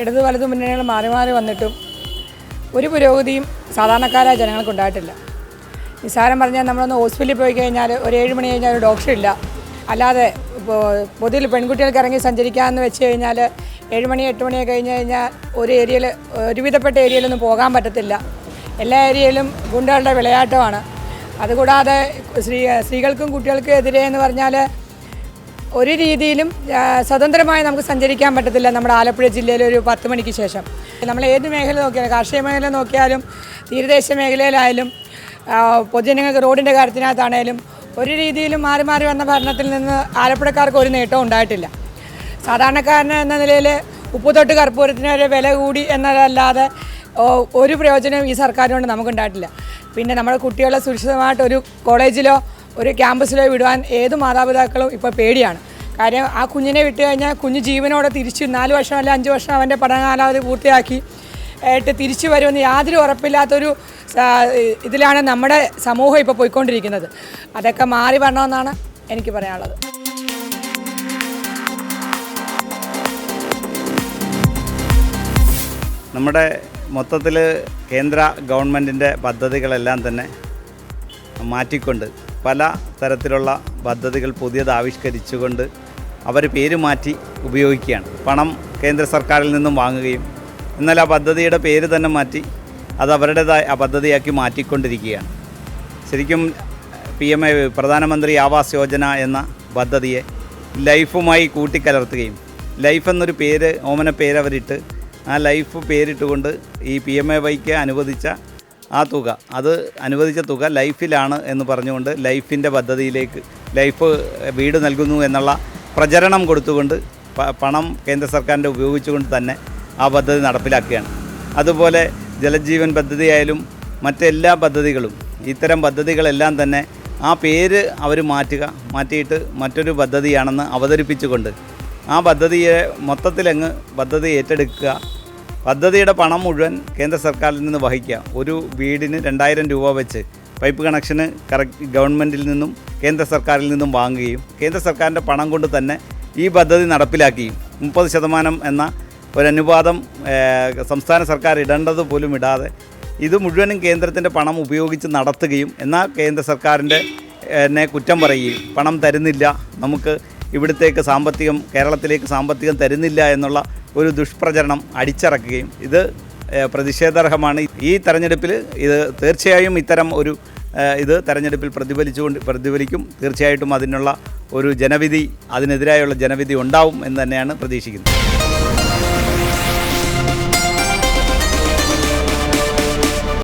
ഇടത് വലതു മുന്നണികൾ മാറി മാറി വന്നിട്ടും ഒരു പുരോഗതിയും സാധാരണക്കാരായ ജനങ്ങൾക്ക് ഉണ്ടായിട്ടില്ല. നിസ്സാരം പറഞ്ഞാൽ നമ്മളൊന്ന് ഹോസ്പിറ്റലിൽ പോയി കഴിഞ്ഞാൽ ഒരു ഏഴ് മണി കഴിഞ്ഞാൽ ഒരു ഡോക്ടർ ഇല്ല. അല്ലാതെ ഇപ്പോൾ പൊതുവിൽ പെൺകുട്ടികൾക്ക് ഇറങ്ങി സഞ്ചരിക്കാമെന്ന് വെച്ച് കഴിഞ്ഞാൽ ഏഴ് മണി എട്ട് മണിയൊക്കെ കഴിഞ്ഞ് കഴിഞ്ഞാൽ ഒരു ഏരിയയിൽ ഒരുവിധപ്പെട്ട ഏരിയയിലൊന്നും പോകാൻ പറ്റത്തില്ല. എല്ലാ ഏരിയയിലും ഗുണ്ടകളുടെ വിളയാട്ടമാണ്. അതുകൂടാതെ സ്ത്രീ സ്ത്രീകൾക്കും കുട്ടികൾക്കും എതിരെ എന്ന് പറഞ്ഞാൽ ഒരു രീതിയിലും സ്വതന്ത്രമായി നമുക്ക് സഞ്ചരിക്കാൻ പറ്റത്തില്ല നമ്മുടെ ആലപ്പുഴ ജില്ലയിൽ ഒരു പത്ത് മണിക്ക് ശേഷം. നമ്മൾ ഏത് മേഖല നോക്കിയാലും കാർഷിക മേഖല നോക്കിയാലും തീരദേശ മേഖലയിലായാലും പൊതുജനങ്ങൾക്ക് റോഡിന്റെ കാര്യത്തിനകത്താണേലും ഒരു രീതിയിലും മാറി മാറി വന്ന ഭരണത്തിൽ നിന്ന് ആലപ്പുഴക്കാർക്ക് ഒരു നേട്ടവും ഉണ്ടായിട്ടില്ല. സാധാരണക്കാരന് എന്ന നിലയിൽ ഉപ്പുതൊട്ട് കർപ്പൂരത്തിന് ഒരു വില കൂടി എന്നതല്ലാതെ ഒരു പ്രയോജനവും ഈ സർക്കാരിനോട് നമുക്കുണ്ടായിട്ടില്ല. പിന്നെ നമ്മുടെ കുട്ടികളെ സുരക്ഷിതമായിട്ട് ഒരു കോളേജിലോ ഒരു ക്യാമ്പസിലോ വിടുവാൻ ഏത് മാതാപിതാക്കളും ഇപ്പോൾ പേടിയാണ്. കാര്യം ആ കുഞ്ഞിനെ വിട്ട് കഴിഞ്ഞാൽ കുഞ്ഞ് ജീവനോടെ തിരിച്ച് നാല് വർഷം അല്ല അഞ്ച് വർഷം അവന്റെ പഠനകാലാവധി പൂർത്തിയാക്കി ആയിട്ട് തിരിച്ചു വരുമെന്ന് യാതൊരു ഉറപ്പില്ലാത്തൊരു ഇതിലാണ് നമ്മുടെ സമൂഹം ഇപ്പോൾ പോയിക്കൊണ്ടിരിക്കുന്നത്. അതൊക്കെ മാറി വരണമെന്നാണ് എനിക്ക് പറയാനുള്ളത്. നമ്മുടെ മൊത്തത്തിൽ കേന്ദ്ര ഗവൺമെന്റിന്റെ പദ്ധതികളെല്ലാം തന്നെ മാറ്റിക്കൊണ്ട് പല തരത്തിലുള്ള പദ്ധതികൾ പുതിയത് ആവിഷ്കരിച്ചുകൊണ്ട് അവർ പേര് മാറ്റി ഉപയോഗിക്കുകയാണ്. പണം കേന്ദ്ര സർക്കാരിൽ നിന്നും വാങ്ങുകയും എന്നാൽ ആ പദ്ധതിയുടെ പേര് തന്നെ മാറ്റി അത് അവരുടേതായ ആ പദ്ധതിയാക്കി മാറ്റിക്കൊണ്ടിരിക്കുകയാണ്. ശരിക്കും പി എം എ പ്രധാനമന്ത്രി ആവാസ് യോജന എന്ന പദ്ധതിയെ ലൈഫുമായി കൂട്ടിക്കലർത്തുകയും ലൈഫ് എന്നൊരു പേര് ഓമന പേര് അവരിട്ട് ആ ലൈഫ് പേരിട്ടുകൊണ്ട് ഈ പി എം എ വൈക്ക് അനുവദിച്ച ആ തുക അത് അനുവദിച്ച തുക ലൈഫിലാണ് എന്ന് പറഞ്ഞുകൊണ്ട് ലൈഫിന്റെ പദ്ധതിയിലേക്ക് ലൈഫ് വീട് നൽകുന്നു എന്നുള്ള പ്രചരണം കൊടുത്തുകൊണ്ട് പണം കേന്ദ്ര സർക്കാരിന്റെ ഉപയോഗിച്ചുകൊണ്ട് തന്നെ ആ പദ്ധതി നടപ്പിലാക്കുകയാണ്. അതുപോലെ ജലജീവൻ പദ്ധതിയായാലും മറ്റെല്ലാ പദ്ധതികളും ഇത്തരം പദ്ധതികളെല്ലാം തന്നെ ആ പേര് അവർ മാറ്റുക മാറ്റിയിട്ട് മറ്റൊരു പദ്ധതിയാണെന്ന് അവതരിപ്പിച്ചുകൊണ്ട് ആ പദ്ധതിയെ മൊത്തത്തിലങ്ങ് പദ്ധതി ഏറ്റെടുക്കുക. പദ്ധതിയുടെ പണം മുഴുവൻ കേന്ദ്ര സർക്കാരിൽ നിന്ന് വഹിക്കുക. ഒരു വീടിന് രണ്ടായിരം രൂപ വെച്ച് പൈപ്പ് കണക്ഷന് കറക്റ്റ് ഗവൺമെന്റിൽ നിന്നും കേന്ദ്ര സർക്കാരിൽ നിന്നും വാങ്ങുകയും കേന്ദ്ര സർക്കാരിന്റെ പണം കൊണ്ട് തന്നെ ഈ പദ്ധതി നടപ്പിലാക്കുകയും മുപ്പത് ശതമാനം എന്ന ഒരു അനുപാതം സംസ്ഥാന സർക്കാർ ഇടേണ്ടത് പോലും ഇടാതെ ഇത് മുഴുവനും കേന്ദ്രത്തിന്റെ പണം ഉപയോഗിച്ച് നടത്തുകയും എന്നാൽ കേന്ദ്ര സർക്കാരിന്റെ എന്നെ കുറ്റം പറയുകയും പണം തരുന്നില്ല. നമുക്ക് ഇവിടത്തേക്ക് സാമ്പത്തികം കേരളത്തിലേക്ക് സാമ്പത്തികം തരുന്നില്ല എന്നുള്ള ഒരു ദുഷ്പ്രചരണം അടിച്ചിറക്കുകയും ഇത് പ്രതിഷേധാർഹമാണ്. ഈ തെരഞ്ഞെടുപ്പിൽ ഇത് തീർച്ചയായും ഇത്തരം ഒരു ഇത് തെരഞ്ഞെടുപ്പിൽ പ്രതിഫലിച്ചുകൊണ്ട് പ്രതിഫലിക്കും. തീർച്ചയായിട്ടും അതിനുള്ള ഒരു ജനവിധി അതിനെതിരായുള്ള ജനവിധി ഉണ്ടാവും എന്ന് തന്നെയാണ് പ്രതീക്ഷിക്കുന്നത്.